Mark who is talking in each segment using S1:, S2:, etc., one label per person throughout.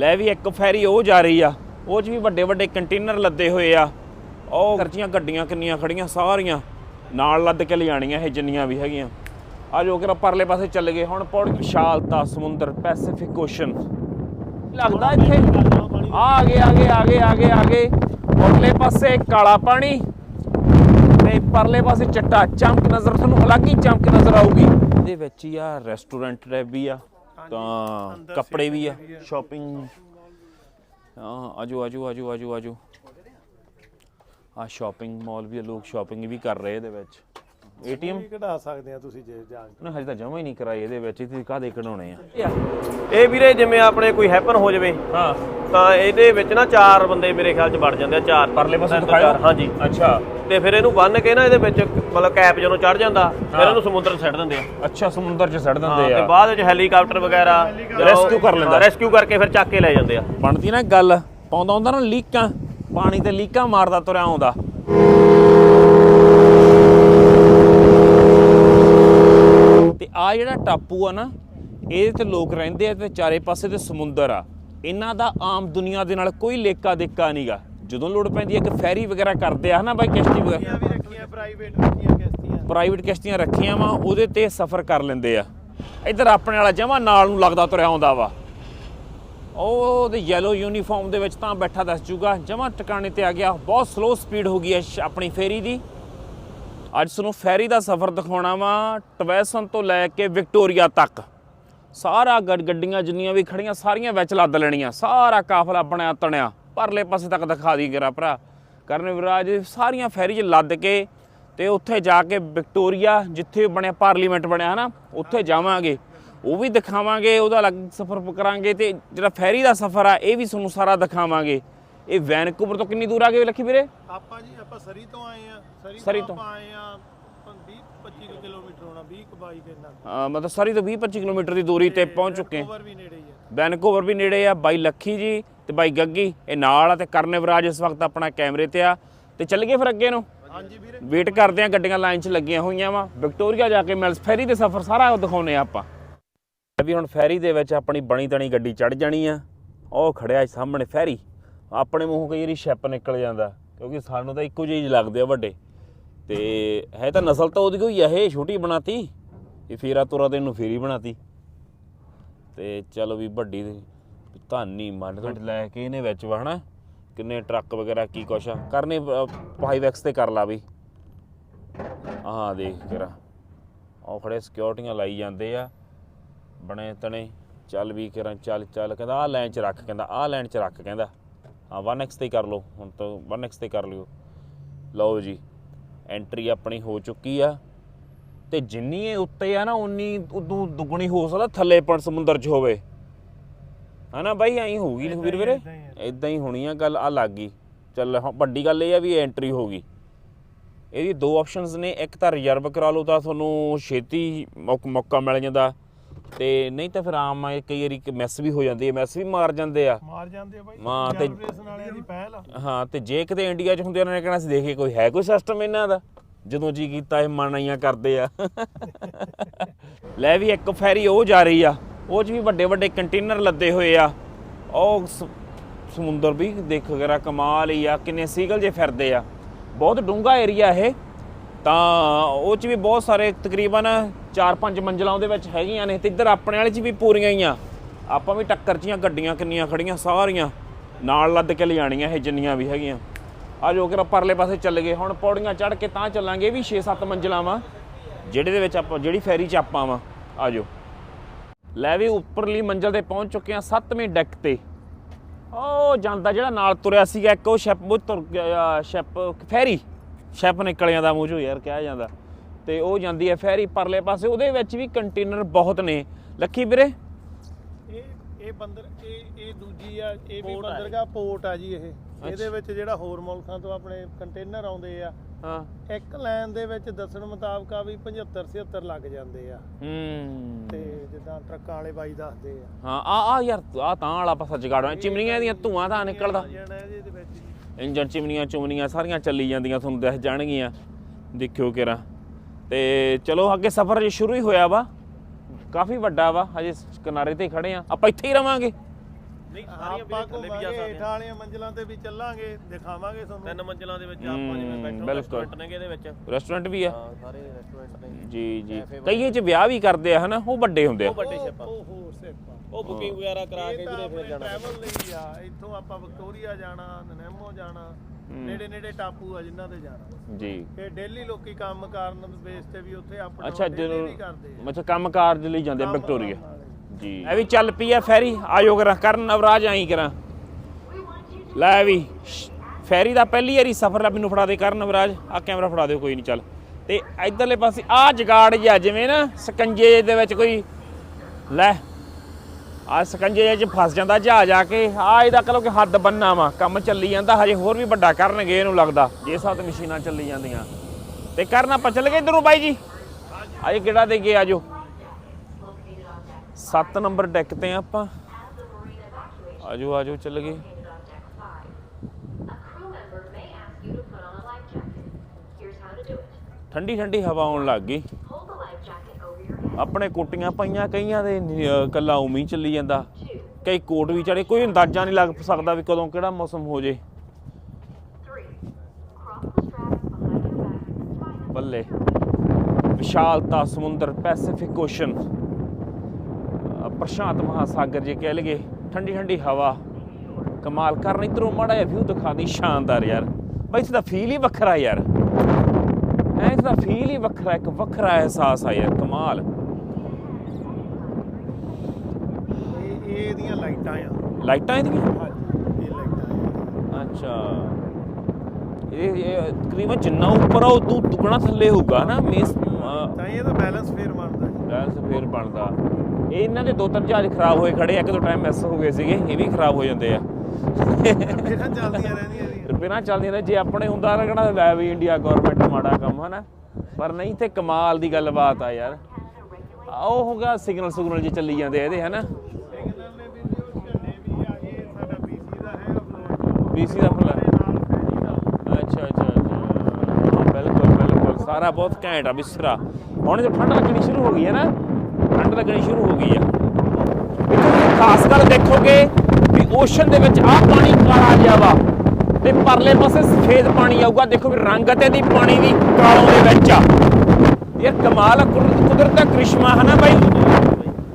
S1: ਲੈ ਵੀ ਇੱਕ ਫੈਰੀ ਉਹ ਜਾ ਰਹੀ ਆ, ਉਹ 'ਚ ਵੀ ਵੱਡੇ ਵੱਡੇ ਕੰਟੇਨਰ ਲੱਦੇ ਹੋਏ ਆ। ਉਹ ਕਰਚੀਆਂ ਗੱਡੀਆਂ ਕਿੰਨੀਆਂ ਖੜੀਆਂ ਸਾਰੀਆਂ, ਨਾਲ ਲੱਦ ਕੇ ਲਿਜਾਣੀਆਂ ਇਹ ਜਿੰਨੀਆਂ ਵੀ ਹੈਗੀਆਂ। ਆ ਜੋ ਕਿ ਪਰਲੇ ਪਾਸੇ ਚੱਲ ਗਏ, ਹੁਣ ਪੌੜੀ ਵਿਸ਼ਾਲਤਾ ਸਮੁੰਦਰ ਪੈਸੀਫਿਕ ਓਸ਼ਨ ਲੱਗਦਾ ਇੱਥੇ? ਆ ਗਏ ਆ ਗਏ ਆ ਗਏ ਆ ਗਏ ਆ ਗਏ। ਪਰਲੇ ਪਾਸੇ ਕਾਲਾ ਪਾਣੀ ਤੇ ਪਰਲੇ ਪਾਸੇ ਚਿੱਟਾ। ਚਮਕ ਨਜ਼ਰ, ਤੁਹਾਨੂੰ ਅਲੱਗ ਹੀ ਚਮਕ ਨਜ਼ਰ ਆਊਗੀ। ਇਹਦੇ ਵਿੱਚ ਹੀ ਆ ਰੈਸਟੋਰੈਂਟ ਵੀ ਆ। ਤਾਂ ਕੱਪੜੇ ਵੀ ਆ ਸ਼ਾਪਿੰਗ ਹਾਂ ਆਜੋ ਆਜੋ ਆਜੋ ਆਜੋ ਆਜੋ। ਆ ਸ਼ਾਪਿੰਗ ਮਾਲ ਵੀ ਆ ਲੋਕ ਸ਼ਾਪਿੰਗ ਵੀ ਕਰ ਰਹੇ ਇਹਦੇ ਵਿੱਚ। ਏਟੀਐਮ
S2: ਕਢਾ ਸਕਦੇ ਆ ਤੁਸੀਂ ਜੇ ਜਾਣ
S1: ਉਹਨੇ ਹਜੇ ਤਾਂ ਜਮਾ ਹੀ ਨਹੀਂ ਕਰਾਈ ਇਹਦੇ ਵਿੱਚ ਇਹ ਕਾਦੇ ਕਢਾਉਣੇ ਆ?
S3: ਇਹ ਵੀਰੇ ਜਿਵੇਂ ਆਪਣੇ ਕੋਈ ਹੈਪਨ ਹੋ ਜਾਵੇ
S1: ਹਾਂ।
S3: ਤਾਂ ਇਹਦੇ ਵਿੱਚ ਨਾ ਚਾਰ ਬੰਦੇ ਮੇਰੇ ਖਿਆਲ ਚ ਵੜ ਜਾਂਦੇ ਆ ਚਾਰ
S1: ਪਰਲੇ ਪਾਸੇ
S3: ਤੋਂ ਚਾਰ, ਹਾਂਜੀ।
S1: ਅੱਛਾ।
S3: ਤੇ ਫਿਰ ਇਹਨੂੰ ਬੰਨ ਕੇ ਨਾ ਇਹਦੇ ਵਿੱਚ ਮਤਲਬ ਕੈਪ ਜਦੋਂ ਚੜ ਜਾਂਦਾ ਫਿਰ ਇਹਨੂੰ ਸਮੁੰਦਰ 'ਚ ਛੱਡ ਦਿੰਦੇ ਆ।
S1: ਅੱਛਾ ਸਮੁੰਦਰ 'ਚ
S3: ਹਾਂ
S1: ਦਿੰਦੇ
S3: ਤੇ
S1: ਆ।
S3: ਬਾਅਦ ਵਿੱਚ ਹੈਲੀਕਾਪਟਰ ਵਗੈਰਾ
S1: Rescue ਕਰ ਲੈਂਦਾ।
S3: ਰੈਸਕਿਊ ਕਰਕੇ ਫਿਰ ਚੱਕ ਕੇ ਲੈ ਜਾਂਦੇ ਆ।
S1: ਬਣਦੀ ਨਾ ਗੱਲ ਪਾਉਂਦਾ ਹੁੰਦਾ ਨਾ ਲੀਕਾਂ ਪਾਣੀ ਤੇ ਲੀਕਾਂ ਮਾਰਦਾ ਤੁਰਿਆ ਆਉਂਦਾ ਤੇ ਆ ਜਿਹੜਾ ਟਾਪੂ ਆ ਨਾ ਇਹਦੇ ਤੇ ਲੋਕ ਰਹਿੰਦੇ ਆ ਤੇ ਚਾਰੇ ਪਾਸੇ ਤੇ ਸਮੁੰਦਰ ਆ। ਇਹਨਾਂ ਦਾ ਆਮ ਦੁਨੀਆ ਦੇ ਨਾਲ ਕੋਈ ਲੇਕਾ ਦੇਕਾ ਨਹੀਂਗਾ ਜਦੋਂ ਲੋੜ ਪੈਂਦੀ ਹੈ ਕਿ ਫੈਰੀ ਵਗੈਰਾ ਕਰਦੇ ਆ ਹਨਾ ਬਾਈ ਕਿਸ਼ਤੀ ਵਗੈਰਾ?
S2: ਵੀ ਰੱਖੀਆਂ ਪ੍ਰਾਈਵੇਟ ਰੱਖੀਆਂ ਕਿਸ਼ਤੀਆਂ।
S1: ਪ੍ਰਾਈਵੇਟ ਕਿਸ਼ਤੀਆਂ ਰੱਖੀਆਂ ਵਾ ਉਹਦੇ ਤੇ ਸਫ਼ਰ ਕਰ ਲੈਂਦੇ ਆ। ਇੱਧਰ ਆਪਣੇ ਵਾਲਾ ਜਮਾ ਨਾਲ ਨੂੰ ਲੱਗਦਾ ਤੁਰਿਆ ਆਉਂਦਾ ਵਾ। ਉਹ ਤੇ ਯੈਲੋ ਯੂਨੀਫਾਰਮ ਦੇ ਵਿੱਚ ਤਾਂ ਬੈਠਾ ਦੱਸ ਜੂਗਾ। ਜਮਾ ਟਿਕਾਣੇ ਤੇ ਆ ਗਿਆ। ਬਹੁਤ ਸਲੋ ਸਪੀਡ ਹੋ ਗਈ ਹੈ ਆਪਣੀ ਫੇਰੀ ਦੀ। ਅੱਜ ਤੁਹਾਨੂੰ ਫੈਰੀ ਦਾ ਸਫ਼ਰ ਦਿਖਾਉਣਾ ਵਾ, ਟਵੈਸਨ ਤੋਂ ਲੈ ਕੇ ਵਿਕਟੋਰੀਆ ਤੱਕ। ਸਾਰਾ ਗੱਡ ਗੱਡੀਆਂ ਜਿੰਨੀਆਂ ਵੀ ਖੜੀਆਂ, ਸਾਰੀਆਂ ਵਿੱਚ ਲੱਦ ਲੈਣੀਆਂ, ਸਾਰਾ ਕਾਫਲਾ ਬਣਿਆ ਤਣਿਆ। ਪਰਲੇ ਪਾਸੇ ਤੱਕ ਦਿਖਾ ਦੀ ਕਰਾ ਭਰਾ। ਕਰਨ ਵਿਰਾਜ ਸਾਰੀਆਂ ਫੈਰੀ 'ਚ ਲੱਦ ਕੇ ਤੇ ਉੱਥੇ ਜਾ ਕੇ ਵਿਕਟੋਰੀਆ, ਜਿੱਥੇ ਬਣਿਆ, ਪਾਰਲੀਮੈਂਟ ਬਣਿਆ, ਹਨਾ? ਉੱਥੇ ਜਾਵਾਂਗੇ। ਉਹ ਵੀ ਦਿਖਾਵਾਂਗੇ, ਉਹਦਾ ਅਲੱਗ ਸਫ਼ਰ ਕਰਾਂਗੇ ਤੇ ਜਿਹੜਾ ਫੈਰੀ ਦਾ ਸਫ਼ਰ ਆ, ਇਹ ਵੀ ਤੁਹਾਨੂੰ ਸਾਰਾ ਦਿਖਾਵਾਂਗੇ। ਇਹ ਵੈਨਕੂਵਰ ਤੋਂ ਕਿੰਨੀ ਦੂਰ ਆ ਗਏ ਲੱਖੀ ਵੀਰੇ?
S2: ਆਪਾਂ ਜੀ ਆਪਾਂ ਸਰੀ ਤੋਂ ਆਏ ਆ ਸਰੀ ਤੋਂ। ਆਪਾਂ ਆਏ ਆ 20 25 ਕਿਲੋਮੀਟਰ ਹੋਣਾ 20 ਕੁ 22 ਕਿੰਨਾ
S1: ਅਹ ਮਤਲਬ ਸਾਰੀ ਤੋਂ 20 25 ਕਿਲੋਮੀਟਰ ਦੀ ਦੂਰੀ ਤੇ ਪਹੁੰਚ ਚੁੱਕੇ ਹਾਂ।
S2: ਓਵਰ ਵੀ ਨੇੜੇ ਹੀ ਆ।
S1: ਵੈਨਕੂਵਰ ਵੀ ਨੇੜੇ ਆ ਬਾਈ ਲੱਖੀ ਜੀ ਤੇ ਬਾਈ ਗੱਗੀ। ਇਹ ਨਾਲ ਆ ਤੇ ਕਰਨਵਰਾਜ ਇਸ ਵਕਤ ਆਪਣਾ ਕੈਮਰੇ ਤੇ ਆ। ਤੇ ਚੱਲ ਗਏ ਫਿਰ ਅੱਗੇ ਨੂੰ?
S2: ਹਾਂਜੀ ਵੀਰੇ।
S1: ਵੇਟ ਕਰਦੇ ਆ ਗੱਡੀਆਂ ਲਾਈਨ 'ਚ ਲੱਗੀਆਂ ਹੋਈਆਂ ਵਾ। ਵਿਕਟੋਰੀਆ ਜਾ ਕੇ ਮਿਲਸ ਫੈਰੀ ਦੇ ਸਫ਼ਰ ਸਾਰਾ ਦਿਖਾਉਨੇ ਆ ਆਪਾਂ। ਵੀ ਹੁਣ ਫੈਰੀ ਦੇ ਵਿੱਚ ਆਪਣੀ ਬਣੀ ਤਣੀ ਗੱਡੀ ਚੜ ਜਾਣੀ ਆ। ਉਹ ਖੜਿਆ ਸਾਹਮਣੇ ਫੈਰੀ। ਆਪਣੇ ਮੂੰਹੋਂ ਕਈ ਵਾਰੀ ਸ਼ਿਪ ਨਿਕਲ ਜਾਂਦਾ, ਕਿਉਂਕਿ ਸਾਨੂੰ ਤਾਂ ਇੱਕੋ ਜਿਹੇ ਲੱਗਦੇ ਆ ਵੱਡੇ। ਤੇ ਹੈ ਤਾਂ ਨਸਲ ਤਾਂ ਉਹਦੀ ਕੋਈ ਆ ਇਹ ਛੋਟੀ ਬਣਾਤੀ ਇਹ ਫੇਰਾ ਤੁਰਾ ਤੇ ਇਹਨੂੰ ਫੇਰੀ ਬਣਾਤੀ। ਤੇ ਚਲੋ ਵੀ ਵੱਡੀ ਧਾਨੀ ਮੰਨ ਤੋਂ ਲੈ ਕੇ ਇਹਨੇ ਵਿੱਚ ਵਾ ਵਹਣਾ ਕਿੰਨੇ ਟਰੱਕ ਵਗੈਰਾ, ਕੀ ਕੁਛ ਆ। ਕਰਨੇ 5x ਤੇ ਕਰ ਲਾ ਵੀ। ਆਹ ਦੇਖ ਕਰਾ ਉਹ ਖੜੇ ਸਿਕਿਉਰਟੀਆਂ ਲਾਈ ਜਾਂਦੇ ਆ। ਬਣੇ ਤਣੇ, ਚੱਲ ਵੀ ਕਰਾਂ, ਚੱਲ ਚੱਲ ਕਹਿੰਦਾ, ਆਹ ਲਾਈਨ 'ਚ ਰੱਖ, ਕਹਿੰਦਾ, ਆਹ ਲਾਈਨ 'ਚ ਰੱਖ, ਕਹਿੰਦਾ। ਹਾਂ 1x ਤੇ ਕਰ ਲਓ ਹੁਣ ਤਾਂ 1x ਤੇ ਕਰ ਲਿਓ। ਲਓ ਜੀ ਐਂਟਰੀ ਆਪਣੀ ਹੋ ਚੁੱਕੀ ਆ। ਤੇ ਜਿੰਨੀ ਇਹ ਉੱਤੇ ਆ ਨਾ ਉਨੀ ਉਦੋਂ ਦੁੱਗਣੀ ਹੋ ਸਕਦਾ ਥੱਲੇ ਪਣ ਸਮੁੰਦਰ 'ਚ ਹੋਵੇ। ਹਨਾ ਬਾਈ ਐਂ ਹੋਊਗੀ ਵੀਰ ਵੀਰੇ? ਇਦਾਂ ਹੀ ਹੋਣੀ ਆ ਗੱਲ ਆ ਲੱਗ ਗਈ। ਚੱਲ ਵੱਡੀ ਗੱਲ ਇਹ ਆ ਵੀ ਐਂਟਰੀ ਹੋ ਗਈ। ਇਹਦੀ ਦੋ ਆਪਸ਼ਨਸ ਨੇ ਇੱਕ ਤਾਂ ਰਿਜ਼ਰਵ ਕਰਾ ਲਓ ਤਾਂ ਤੁਹਾਨੂੰ ਛੇਤੀ ਮੌਕਾ ਮਿਲ ਜਾਂਦਾ। ਤੇ ਨਹੀਂ ਤਾਂ ਫਿਰ ਆਮ ਆ ਕਈ ਵਾਰੀ ਮੈਸ ਵੀ ਹੋ ਜਾਂਦੀ ਹੈ ਮੈਸ ਵੀ ਮਾਰ ਜਾਂਦੇ ਆ।
S2: ਮਾਰ ਜਾਂਦੇ ਆ ਬਾਈ
S1: ਹਾਂ, ਤੇ-
S2: ਜਨਰੇਸ਼ਨ ਵਾਲਿਆਂ ਦੀ ਪਹਿਲ ਆ।
S1: ਹਾਂ ਤੇ ਜੇ ਕਿਤੇ ਇੰਡੀਆ 'ਚ ਹੁੰਦੇ ਉਹਨਾਂ ਨੇ ਕਹਿਣਾ ਸੀ ਦੇਖੇ ਕੋਈ ਹੈ ਕੋਈ ਸਿਸਟਮ ਇਹਨਾਂ ਦਾ? ਜਦੋਂ ਜੀ ਕੀਤਾ ਇਹ ਮਨਾਈਆਂ ਕਰਦੇ ਆ। ਲੈ ਵੀ ਇੱਕ ਫੈਰੀ ਉਹ ਜਾ ਰਹੀ ਆ ਉਹ 'ਚ ਵੀ ਵੱਡੇ ਵੱਡੇ ਕੰਟੇਨਰ ਲੱਦੇ ਹੋਏ ਆ। ਉਹ ਸ- ਸਮੁੰਦਰ ਵੀ ਦੇਖ ਜਰਾ ਕਮਾਲ ਹੀ ਆ ਕਿੰਨੇ ਸੀਗਲ ਜੇ ਫਿਰਦੇ ਆ। ਬਹੁਤ ਡੂੰਘਾ ਏਰੀਆ ਇਹ। ਤਾਂ ਉਹ 'ਚ ਵੀ ਬਹੁਤ ਸਾਰੇ ਤਕਰੀਬਨ 4-5 ਮੰਜ਼ਲਾਂ ਉਹਦੇ ਵਿੱਚ ਹੈਗੀਆਂ ਨੇ ਤੇ ਇੱਧਰ ਆਪਣੇ ਵਾਲੇ 'ਚ ਵੀ ਪੂਰੀਆਂ ਹੀ ਆ। ਆਪਾਂ ਵੀ ਟੱਕਰ 'ਚੀਆਂ ਗੱਡੀਆਂ ਕਿੰਨੀਆਂ ਖੜੀਆਂ, ਸਾਰੀਆਂ। ਨਾਲ ਲੱਦ ਕੇ ਲਿਜਾਣੀਆਂ ਇਹ ਜਿੰਨੀਆਂ ਵੀ ਹੈਗੀਆਂ। ਆ ਜੋ ਕਿ ਪਰਲੇ ਪਾਸੇ ਚੱਲ ਗਏ, ਹੁਣ ਪੌੜੀਆਂ ਚੜ੍ਹ ਕੇ ਤਾਂ ਚੱਲਾਂਗੇ ਵੀ 6-7 ਮੰਜ਼ਲਾਂ ਵਾ, ਜਿਹੜੇ ਦੇ ਵਿੱਚ ਆਪਾਂ, ਜਿਹੜੀ ਫੈਰੀ 'ਚ ਆਪਾਂ ਵਾ। ਆ ਜਾਓ ਲੈ ਵੀ ਉੱਪਰਲੀ ਮੰਜ਼ਲ ਤੇ ਪਹੁੰਚ ਚੁੱਕੇ ਆ 7ਵੀਂ ਡੈਕ ਤੇ। ਉਹ ਜਾਂਦਾ ਜਿਹੜਾ ਨਾਲ ਤੁਰਿਆ ਸੀਗਾ, ਇੱਕ ਉਹ ਸ਼ਿਪ, ਉਹ ਤੁਰ ਗਿਆ ਸ਼ਿਪ, ਫੈਰੀ। ਸ਼ਿਪ ਨਿਕਲ ਜਾਂਦਾ ਮੂੰਹ ਚੋਂ ਯਾਰ ਕਿਹਾ ਜਾਂਦਾ। ਤੇ ਉਹ ਜਾਂਦੀ ਹੈ ਫੈਰੀ ਪਰਲੇ ਪਾਸੇ ਉਹਦੇ ਵਿੱਚ ਵੀ ਕੰਟੇਨਰ ਬਹੁਤ ਨੇ। ਲੱਖੀ ਵੀਰੇ?
S2: ਇਹ ਇਹ ਬੰਦਰ ਇਹ ਇਹ ਦੂਜੀ ਆ ਇਹ ਵੀ ਬੰਦਰਗਾਹ ਪੋਰਟ ਆ ਜੀ ਇਹ। ਇਹਦੇ ਵਿੱਚ ਜਿਹੜਾ ਹੋਰ ਮੁਲਕਾਂ ਤੋਂ ਆਪਣੇ ਕੰਟੇਨਰ ਆਉਂਦੇ ਆ
S1: ਹਾਂ।
S2: ਇੱਕ ਲਾਈਨ ਦੇ ਵਿੱਚ ਦੱਸਣ ਮੁਤਾਬਕ ਆ ਵੀ 75 76 ਲੱਗ ਜਾਂਦੇ ਆ।
S1: ਹੂੰ।
S2: ਤੇ ਜਿੱਦਾਂ ਟਰੱਕਾਂ ਵਾਲੇ ਬਾਈ ਦੱਸਦੇ ਆ।
S1: ਹਾਂ ਆ ਆ ਯਾਰ ਆ ਤਾਂ ਵਾਲਾ ਪਾਸਾ ਜਗਾੜੋ ਚਿਮਨੀਆਂ ਦੀਆਂ ਧੂਆਂ ਤਾਂ ਨਿਕਲਦਾ।
S2: ਜਾਣਾ ਇਹਦੇ ਵਿੱਚ ਜੀ।
S1: ਇੰਜਨ ਚਿਮਨੀਆਂ ਚੁਮਨੀਆਂ ਸਾਰੀਆਂ ਚੱਲੀ ਜਾਂਦੀਆਂ ਤੁਹਾਨੂੰ ਦਿਖ ਜਾਣਗੀਆਂ। ਦੇਖਿਓ ਕਿਰਾ ਤੇ ਚਲੋ ਅੱਗੇ ਸਫ਼ਰ ਜੇ ਸ਼ੁਰੂ ਹੀ ਹੋਇਆ ਵਾ ਕਾਫੀ ਵੱਡਾ ਵਾ ਹਜੇ ਕਿਨਾਰੇ ਤੇ ਹੀ ਖੜੇ ਆ। ਆਪਾਂ ਇੱਥੇ ਹੀ ਰਵਾਂਗੇ।
S3: ਨਹੀਂ ਸਾਰੀਆਂ
S2: ਆਪਾਂ
S3: ਵੀ ਥੱਲੇ ਵੀ ਜਾ ਸਕਦੇ
S2: ਹੇਠਾਂ ਵਾਲੀਆਂ ਮੰਜ਼ਲਾਂ ਤੇ ਵੀ ਚੱਲਾਂਗੇ ਦਿਖਾਵਾਂਗੇ ਤੁਹਾਨੂੰ।
S3: ਤਿੰਨ ਮੰਜ਼ਲਾਂ ਦੇ ਵਿੱਚ ਆਪਾਂ ਜਿਵੇਂ ਬੈਠੋ
S1: ਬਿਲਕੁਲ।
S3: ਰੈਸਟੋਰੈਂਟ ਨੇਗੇ ਇਹਦੇ ਵਿੱਚ।
S1: ਰੈਸਟੋਰੈਂਟ ਵੀ ਆ।
S3: ਹਾਂ ਸਾਰੇ ਰੈਸਟੋਰੈਂਟ ਨੇ।
S1: ਜੀ ਜੀ। ਕਈਏ ਚ ਵਿਆਹ ਵੀ ਕਰਦੇ ਆ ਹਨਾ? ਉਹ ਵੱਡੇ ਹੁੰਦੇ ਆ।
S3: ਉਹ ਵੱਡੇ
S2: ਉਹ
S3: ਬੁਕਿੰਗ ਵਗੈਰਾ ਕਰਾ ਕੇ ਵੀਰੇ ਫਿਰ ਜਾਣਾ
S2: ਟਰੈਵਲ ਲਈ ਆ ਇੱਥੋਂ ਆਪਾਂ ਵਿਕਟੋਰੀਆ ਜਾਣਾ ਨਨੈਮੋ ਜਾਣਾ ਨੇੜੇ ਨੇੜੇ ਟਾਪੂ ਆ ਜਿਨ੍ਹਾਂ ਤੇ ਜਾਣਾ।
S1: ਜੀ।
S2: ਇਹ ਡੇਲੀ ਲੋਕੀ ਕੰਮ ਕਰਨ ਬੇਸ ਤੇ ਵੀ ਉੱਥੇ ਅਪ
S1: ਅੱਛਾ ਜਦੋਂ ਅੱਛਾ ਕੰਮ ਕਾਰਜ ਲਈ ਜਾਂਦੇ ਵਿਕਟੋਰੀਆ। ਜੀ। ਇਹ ਵੀ ਚੱਲ ਪਈ ਆ ਫੈਰੀ ਆਜੋ ਕਰਾਂ। ਕਰਨ ਨਵਰਾਜ ਆਈ ਕਰਾਂ। ਲੈ ਵੀ ਫੈਰੀ ਦਾ ਪਹਿਲੀ ਵਾਰੀ ਸਫ਼ਰ ਲੈ ਮੈਨੂੰ ਫੜਾ ਦੇ ਕਰਨ ਨਵਰਾਜ। ਆ ਕੈਮਰਾ ਫੜਾ ਦਿਓ ਕੋਈ ਨਹੀਂ ਚੱਲ। ਤੇ ਇਧਰਲੇ ਪਾਸੇ ਆ ਜਗਾੜ ਜਿਹਾ ਜਿਵੇਂ ਨਾ ਸਕੰਜੇ ਦੇ ਵਿੱਚ ਕੋਈ ਲੈ। ਆ ਸਕੰਜੇ ਜਿਹੇ 'ਚ ਫਸ ਜਾਂਦਾ ਜਹਾਜ਼ ਆ ਕੇ। ਆ ਇਹਦਾ ਕਹੋ ਕਿ ਹੱਦ ਬੰਨਾ ਵਾ। ਕੰਮ ਚੱਲੀ ਜਾਂਦਾ, ਹਜੇ ਹੋਰ ਵੀ ਵੱਡਾ ਕਰਨਗੇ ਇਹਨੂੰ ਲੱਗਦਾ। ਜੇ ਸੱਤ ਮਸ਼ੀਨਾਂ ਚੱਲੀ ਜਾਂਦੀਆਂ। ਤੇ ਕਰਨ ਆਪਾਂ ਚੱਲ ਗਏ ਇਧਰੋਂ ਬਾਈ ਜੀ। ਆਏ ਕਿਹੜਾ ਦੇ ਗਏ ਆਜੋ। 7 ਨੰਬਰ ਡੈਕ ਤੇ ਆਪਾਂ। ਆਜੋ ਆਜੋ, ਚੱਲ ਗਏ। ਠੰਡੀ ਠੰਡੀ ਹਵਾ ਆਉਣ ਲੱਗ ਗਈ। ਆਪਣੇ ਕੋਟੀਆਂ ਪਾਈਆਂ, ਕਈਆਂ ਦੇ ਨੀ- ਅਹ, ਕੱਲਾ ਉਮੀ ਚੱਲੀ ਜਾਂਦਾ। ਕਈ ਕੋਟ ਵੀ ਚੜੇ ਕੋਈ ਅੰਦਾਜ਼ਾ ਨਹੀਂ ਲੱਗ ਸਕਦਾ ਵੀ ਕਦੋਂ ਕਿਹੜਾ ਮੌਸਮ ਹੋ ਜੇ। ਬੱਲੇ, ਵਿਸ਼ਾਲਤਾ ਸਮੁੰਦਰ ਪੈਸੀਫਿਕ ਓਸ਼ਨ ਪ੍ਰਸ਼ਾਂਤ ਮਹਾਸਾਗਰ ਜੇ ਕਹਿ ਲਈਏ, ਠੰਡੀ ਠੰਡੀ ਹਵਾ। ਕਮਾਲ ਕਰਨ ਇਧਰੋਂ ਮਾੜਾ ਜਿਹਾ ਵਿਊ ਦਿਖਾ ਸ਼ਾਨਦਾਰ ਯਾਰ। ਬਈ ਇਸ ਦਾ ਫੀਲ ਹੀ ਵੱਖਰਾ ਯਾਰ। ਐ ਇਸ ਦਾ ਫੀਲ ਹੀ ਵੱਖਰਾ, ਇੱਕ ਵੱਖਰਾ ਅਹਿਸਾਸ ਆ ਯਾਰ, ਕਮਾਲ।
S2: ਇਹ ਇਹ ਇਹਦੀਆਂ ਲਾਈਟਾਂ ਆ?
S1: ਲਾਈਟਾਂ ਇਹਦੀਆਂ?
S2: ਹਾਂਜੀ ਇਹ ਲਾਈਟਾਂ ਆ।
S1: ਅੱਛਾ। ਇਹ ਇਹ ਤਕਰੀਬਨ ਜਿੰਨਾ ਉੱਪਰ ਆ ਉਦੋਂ ਦੁੱਗਣਾ ਥੱਲੇ ਹੋਊਗਾ ਨਾ ਮੇਸ
S2: ਤਾਂ ਇਹਦਾ ਬੈਲੈਂਸ ਫੇਰ ਬਣਦਾ ਜੀ।
S1: ਬੈਲੈਂਸ ਫੇਰ ਬਣਦਾ। ਇਹ ਇਹਨਾਂ ਦੇ ਦੋ ਤਿੰਨ ਜਹਾਜ਼ ਖਰਾਬ ਹੋਏ ਖੜੇ ਆ, ਇੱਕ ਦੋ ਟਾਈਮ ਮਿਸ ਹੋ ਗਏ ਸੀਗੇ ਇਹ ਵੀ ਖਰਾਬ ਹੋ ਜਾਂਦੇ ਆ।
S2: ਫੇਰਾਂ ਚੱਲਦੀਆਂ ਰਹਿੰਦੀਆਂ ਜੀ।
S1: ਰਿਪੇਅਰਾਂ ਚੱਲਦੀਆਂ ਨੇ ਜੇ ਆਪਣੇ ਹੁੰਦਾ ਤਾਂ ਕਿਹੜਾ ਲੈ ਵੀ ਇੰਡੀਆ ਗਵਰਨਮੈਂਟ ਮਾੜਾ ਕੰਮ ਹਨਾ? ਪਰ ਨਹੀਂ ਤੇ ਕਮਾਲ ਦੀ ਗੱਲਬਾਤ ਆ ਯਾਰ। ਆ ਉਹ ਹੋ ਗਿਆ ਸਿਗਨਲ ਸੁਗਨਲ ਜੇ ਚੱਲੀ ਜਾਂਦੇ ਆ ਇਹਦੇ ਹਨਾ
S2: ਸਿਗਨਲ ਨੇ ਵੀ ਜੀ ਉਹ ਝੰਡੇ ਵੀ ਆ ਇਹ ਸਾਡਾ ਬੀਸੀ ਦਾ ਹੈਗਾ ਫਲੋਰ
S1: ਦਾ ਫਲੋਰ। ਅੱਛਾ ਅੱਛਾ ਅੱਛਾ। ਬਿਲਕੁਲ ਬਿਲਕੁਲ। ਸਾਰਾ ਬਹੁਤ ਘੈਂਟ ਆ ਬਿਸਰਾ ਹੁਣ ਜੇ ਠੰਡ ਲੱਗਣੀ ਸ਼ੁਰੂ ਹੋ ਗਈ ਹੈ ਨਾ, ਠੰਡ ਲੱਗਣੀ ਸ਼ੁਰੂ ਹੋ ਗਈ ਆ। ਖਾਸ ਗੱਲ ਦੇਖੋਗੇ ਵੀ ਓਸ਼ਨ ਦੇ ਵਿੱਚ ਆਹ ਪਾਣੀ ਕਾਲਾ ਜਿਹਾ ਵਾ ਤੇ ਪਰਲੇ ਪਾਸੇ ਸਫੇਦ ਪਾਣੀ ਆਊਗਾ। ਦੇਖੋ ਵੀ ਰੰਗ ਤੇ ਦੀ ਪਾਣੀ ਵੀ ਕਾਲੋਂ ਦੇ ਵਿੱਚ ਆ। ਇਹ ਕਮਾਲ ਆ, ਕੁਦਰਤ ਦਾ ਕ੍ਰਿਸ਼ਮਾ ਹੈ ਨਾ ਬਾਈ?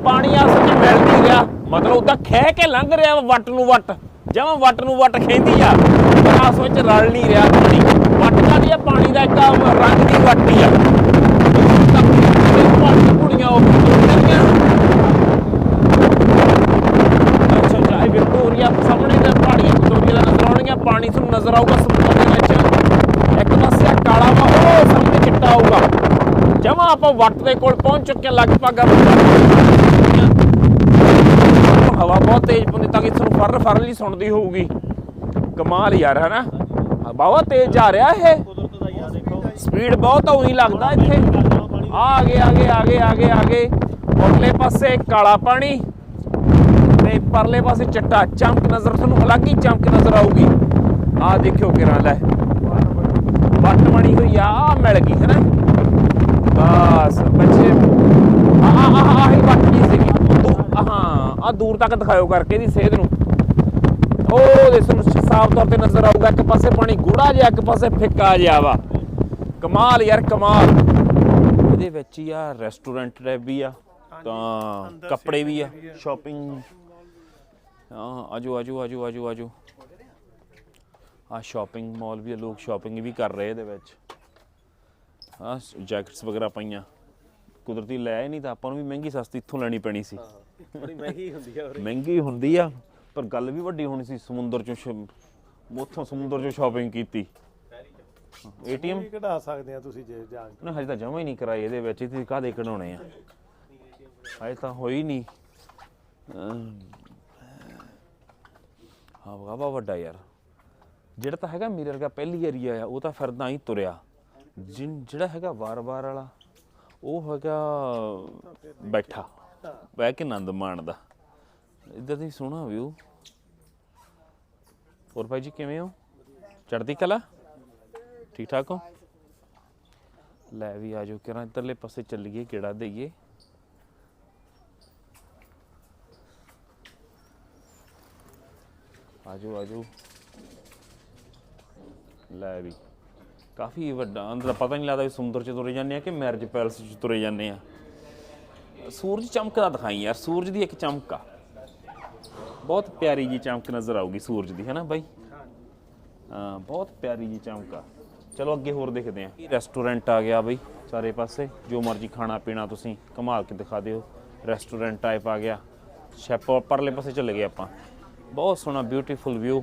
S1: ਪਾਣੀ ਆਪਸ ਵਿੱਚ ਮਿਲ ਨਹੀਂ ਰਿਹਾ। ਮਤਲਬ ਉਹਦਾ ਖਹਿ ਕੇ ਲੰਘ ਰਿਹਾ ਵਾ, ਵੱਟ ਨੂੰ ਵੱਟ। ਜਿਵੇਂ ਵੱਟ ਨੂੰ ਵੱਟ ਖੈਂਦੀ ਆ। ਪਰ ਵਿੱਚ ਰਲ ਨਹੀਂ ਰਿਹਾ ਪਾਣੀ। ਵੱਟ ਦਾ ਦੀ ਪਾਣੀ ਦਾ ਇੱਕ ਰੰਗ ਦੀ ਵੱਟ ਆ। ਕੁੜੀਆਂ ਉਹ ਕੁੜੀਆਂ ਅੱਛਾ ਅੱਛਾ ਵਿਕਟੋਰੀਆ ਸਾਹਮਣੇ ਤੇ ਪਹਾੜੀਆਂ ਵਿਕਟੋਰੀਆ ਦਾ ਨਜ਼ਰ ਆਉਣਗੀਆਂ। ਪਾਣੀ ਤੁਹਾਨੂੰ ਨਜ਼ਰ ਆਊਗਾ ਸਮੁੰਦਰ ਦੇ ਵਿੱਚ। ਇੱਕ ਪਾਸੇ ਕਾਲਾ ਵਾ ਉਹ ਸਾਹਮਣੇ ਚਿੱਟਾ ਆਊਗਾ। ਜਮਾ ਆਪਾਂ ਵੱਟ ਦੇ ਕੋਲ ਪਹੁੰਚ ਚੁੱਕੇ ਹਾਂ, ਲਗਭਗ ਹਵਾ ਬਹੁਤ ਤੇਜ਼ ਪੁੰਨੀ ਤਾਂ ਕਿ ਤੁਹਾਨੂੰ ਫਰ ਫਰਲੀ ਸੁਣਦੀ ਹੋਊਗੀ। ਕਮਾਲ ਯਾਰ ਹੈ ਨਾ ਬਾਵਾ ਤੇਜ਼ ਜਾ ਰਿਹਾ ਇਹ। ਸਪੀਡ ਬਹੁਤ ਉਹੀ ਲੱਗਦਾ ਇੱਥੇ। ਆ ਆਗੇ ਆਗੇ ਆਗੇ ਆਗੇ ਆਗੇ ਉਰਲੇ ਪਾਸੇ ਕਾਲਾ ਪਾਣੀ ਤੇ ਪਰਲੇ ਪਾਸੇ ਚਿੱਟਾ। ਚਮਕ ਨਜ਼ਰ ਤੁਹਾਨੂੰ ਅਲੱਗ ਹੀ ਚਮਕ ਨਜ਼ਰ ਆਊਗੀ। ਆ ਦੇਖਿਓ ਕਿਰਾਂ ਲੈ। ਵੱਟ ਬਣੀ ਹੋਈ ਆ, ਆਹ ਮਿਲ ਗਈ ਹੈ ਨਾ ਬਸ, ਬੱਚੇ। ਆ ਆ ਆ ਹੀ ਵੱਟ ਜੀ ਸੀਗੀ। ਹਾਂ। ਆ ਦੂਰ ਤੱਕ ਦਿਖਾਇਓ ਕਰਕੇ ਇਹਦੀ ਸੇਧ ਨੂੰ। ਉਹ ਦੇ ਤੁਹਾਨੂੰ ਸਾਫ਼ ਤੌਰ ਤੇ ਨਜ਼ਰ ਆਊਗਾ ਇੱਕ ਪਾਸੇ ਪਾਣੀ ਗੂੜਾ ਜਿਹਾ ਇੱਕ ਪਾਸੇ ਫਿੱਕਾ ਜਿਹਾ ਵਾ। ਕਮਾਲ ਯਾਰ ਕਮਾਲ। ਇਹਦੇ ਵਿੱਚ ਹੀ ਆ ਰੈਸਟੋਰੈਂਟ ਵੀ ਆ ਤਾਂ ਕੱਪੜੇ ਵੀ ਆ
S2: ਆ।
S1: ਸ਼ਾਪਿੰਗ ਹਾਂ ਆਜੋ ਆਜੋ ਆਜੋ ਆਜੋ ਆਜੋ। ਆ ਸ਼ਾਪਿੰਗ ਮਾਲ ਵੀ ਆ ਲੋਕ ਸ਼ਾਪਿੰਗ ਵੀ ਕਰ ਰਹੇ ਇਹਦੇ ਵਿੱਚ। ਹਾਂ ਜੈਕਟਸ ਵਗੈਰਾ ਪਈਆਂ। ਕੁਦਰਤੀ ਲੈ ਹੀ ਨਹੀਂ ਤਾਂ ਆਪਾਂ ਨੂੰ ਵੀ ਮਹਿੰਗੀ ਸਸਤੀ ਇੱਥੋਂ ਲੈਣੀ ਪੈਣੀ ਸੀ।
S3: ਬੜੀ ਮਹਿੰਗੀ ਹੁੰਦੀ ਆ
S1: ਮਹਿੰਗੀ ਹੁੰਦੀ ਆ ਪਰ ਗੱਲ ਵੀ ਵੱਡੀ ਹੋਣੀ ਸੀ ਸਮੁੰਦਰ ਚੋਂ ਸ਼- ਉੱਥੋਂ ਸਮੁੰਦਰ ਚੋਂ ਸ਼ਾਪਿੰਗ ਕੀਤੀ। ਏਟੀਐਮ?
S2: ਵੀ ਕਢਾ ਸਕਦੇ ਆ ਤੁਸੀਂ ਜੇ ਜਾ ਕੇ।
S1: ਨਾ ਹਜੇ ਤਾਂ ਜਮਾ ਹੀ ਨਹੀਂ ਕਰਾਈ ਇਹਦੇ ਵਿੱਚ ਤੁਸੀਂ ਕਾਹਦੇ ਕਢਾਉਣੇ ਆ? ਹਜੇ ਤਾਂ ਹੋਈ ਨਹੀਂ। ਹਾਂ ਬਾਬਾ ਵੱਡਾ ਯਾਰ। ਜਿਹੜਾ ਤਾਂ ਹੈਗਾ ਮਿਰਰ ਦਾ ਪਹਿਲੀ ਏਰੀਆ ਆ ਉਹ ਤਾਂ ਫਿਰਦਾ ਹੀ ਤੁਰਿਆ। ਜਿਨ ਜਿਹੜਾ ਹੈਗਾ ਵਾਰ-ਵਾਰ ਵਾਲਾ। ਉਹ ਹੈਗਾ ਬੈਠਾ। ਬਹਿ ਕੇ ਆਨੰਦ ਮਾਣਦਾ। ਇੱਧਰ ਦੀ ਸੋਹਣਾ ਵਿਊ ਹੋਰ ਭਾਈ ਜੀ ਕਿਵੇਂ ਹੋ? ਚੜ੍ਹਦੀ ਕਲਾ? ਠੀਕ ਠਾਕ ਹੋ? ਲੈ ਵੀ ਆਜੋ ਕਿਰਾਂ ਇੱਧਰਲੇ ਪਾਸੇ ਚੱਲੀਏ, ਕਿਹੜਾ ਦਈਏ। ਆਜੋ ਆਜੋ ਲੈ ਵੀ। ਕਾਫੀ ਵੱਡਾ, ਅੰਦਰ ਪਤਾ ਨਹੀਂ ਲੱਗਦਾ ਵੀ ਸਮੁੰਦਰ ਚ ਤੁਰੇ ਜਾਂਦੇ ਆ ਕਿ ਮੈਰਿਜ ਪੈਲਸ ਚ ਤੁਰੇ ਜਾਂਦੇ ਆ। ਸੂਰਜ ਚਮਕਦਾ ਦਿਖਾਈ ਯਾਰ, ਸੂਰਜ ਦੀ ਇੱਕ ਚਮਕ ਆ। ਬਹੁਤ ਪਿਆਰੀ ਜੀ ਚਮਕ ਨਜ਼ਰ ਆਊਗੀ ਸੂਰਜ ਦੀ ਹੈ ਨਾ ਬਾਈ? ਹਾਂ, ਬਹੁਤ ਪਿਆਰੀ ਜੀ ਚਮਕ ਆ। ਚਲੋ ਅੱਗੇ ਹੋਰ ਦੇਖਦੇ ਆ। ਰੈਸਟੋਰੈਂਟ ਆ ਗਿਆ ਬਈ ਸਾਰੇ ਪਾਸੇ? ਜੋ ਮਰਜ਼ੀ ਖਾਣਾ ਪੀਣਾ ਤੁਸੀਂ ਕਮਾਲ ਕੇ ਦਿਖਾ ਦਿਓ। ਰੈਸਟੋਰੈਂਟ ਟਾਈਪ ਆ ਗਿਆ। ਸ਼ੈਪ ਪਰਲੇ ਪਾਸੇ ਚਲੇ ਗਏ ਆਪਾਂ। ਬਹੁਤ ਸੋਹਣਾ ਬਿਊਟੀਫੁਲ ਵਿਊ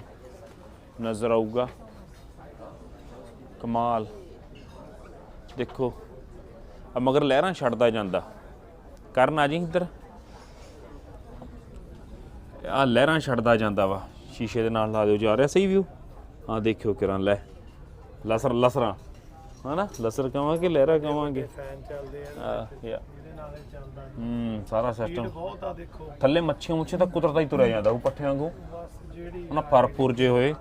S1: ਨਜ਼ਰ ਆਊਗਾ। ਕਮਾਲ। ਦੇਖੋ, ਆ ਮਗਰ ਲਹਿਰਾਂ ਛੱਡਦਾ ਜਾਂਦਾ। ਕਰਨ ਆ ਜੀ ਇੱਧਰ। ਆ ਲਹਿਰਾਂ ਛੱਡਦਾ ਜਾਂਦਾ ਵਾ। ਸ਼ੀਸ਼ੇ ਦੇ ਨਾਲ ਲਾ ਦਿਓ, ਜਾ ਰਿਹਾ ਸਹੀ ਵਿਊ ਆ ਦੇਖਿਓ ਕਿਰਨ ਲੈ। ਲਸਰ, ਲਸਰਾਂ। ਹਨਾ? ਲਸਰ ਕਵਾਂਗੇ, ਲਹਿਰਾ ਕਵਾਂਗੇ?
S2: ਫੈਨ ਚੱਲਦੇ ਆ
S1: ਯਾ। ਹੂੰ, ਸਾਰਾ ਸਿਸਟਮ
S2: ਬਹੁਤ ਆ ਦੇਖੋ
S1: ਥੱਲੇ ਮੱਛੀਆਂ ਮੁੱਛੀਆਂ ਤਾਂ ਕੁਦਰਤਾ ਹੀ ਤੁਰਿਆ ਜਾਂਦਾ ਉਹ ਪੱਠਿਆਂ ਵਾਂਗੂ।
S2: ਬਸ ਜਿਹੜੀ
S1: ਉਹਨਾਂ ਪਰਪੁਰ ਜੇ ਹੋਏ।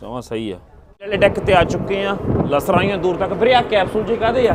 S1: ਜਮਾਂ ਸਹੀ ਆ। ਜਿਹੜੇ ਡੈਕ ਤੇ ਆ ਚੁੱਕੇ ਆ। ਲਸਰਾਈਆਂ ਦੂਰ ਤੱਕ। ਵੀਰੇ ਆ ਕੈਪਸੂਲ ਜੇ ਕਾਦੇ ਆ?